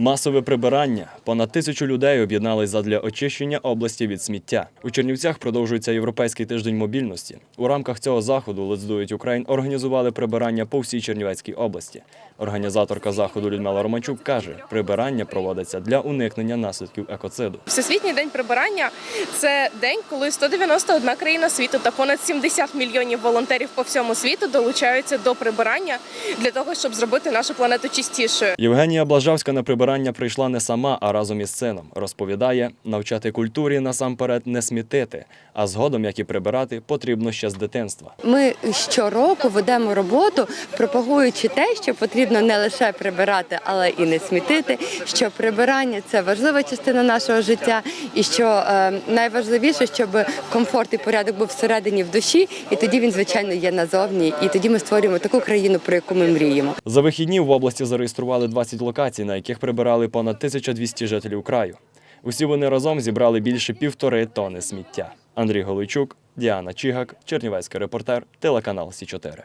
Масове прибирання. Понад тисячу людей об'єднались задля очищення області від сміття. У Чернівцях продовжується європейський тиждень мобільності. У рамках цього заходу Let's Do It Ukraine організували прибирання по всій Чернівецькій області. Організаторка заходу Людмила Романчук каже, прибирання проводиться для уникнення наслідків екоциду. Всесвітній день прибирання це день, коли 191 країна світу та понад 70 мільйонів волонтерів по всьому світу долучаються до прибирання для того, щоб зробити нашу планету чистішою. Євгенія Блажавська на прибирання прийшла не сама, а разом із сином. Розповідає, навчати культурі насамперед не смітити, а згодом, як і прибирати, потрібно ще з дитинства. Ми щороку ведемо роботу, пропагуючи те, що потрібно не лише прибирати, але і не смітити. Що прибирання це важлива частина нашого життя, і що е, найважливіше, щоб комфорт і порядок був всередині в душі, і тоді він, звичайно, є назовні. І тоді ми створюємо таку країну, про яку ми мріємо. За вихідні в області зареєстрували 20 локацій, на яких прибирали понад 1200 жителів краю. Усі вони разом зібрали більше півтори тони сміття. Андрій Голичук, Діана Чігак, Чернівецький репортер, телеканал Сі 4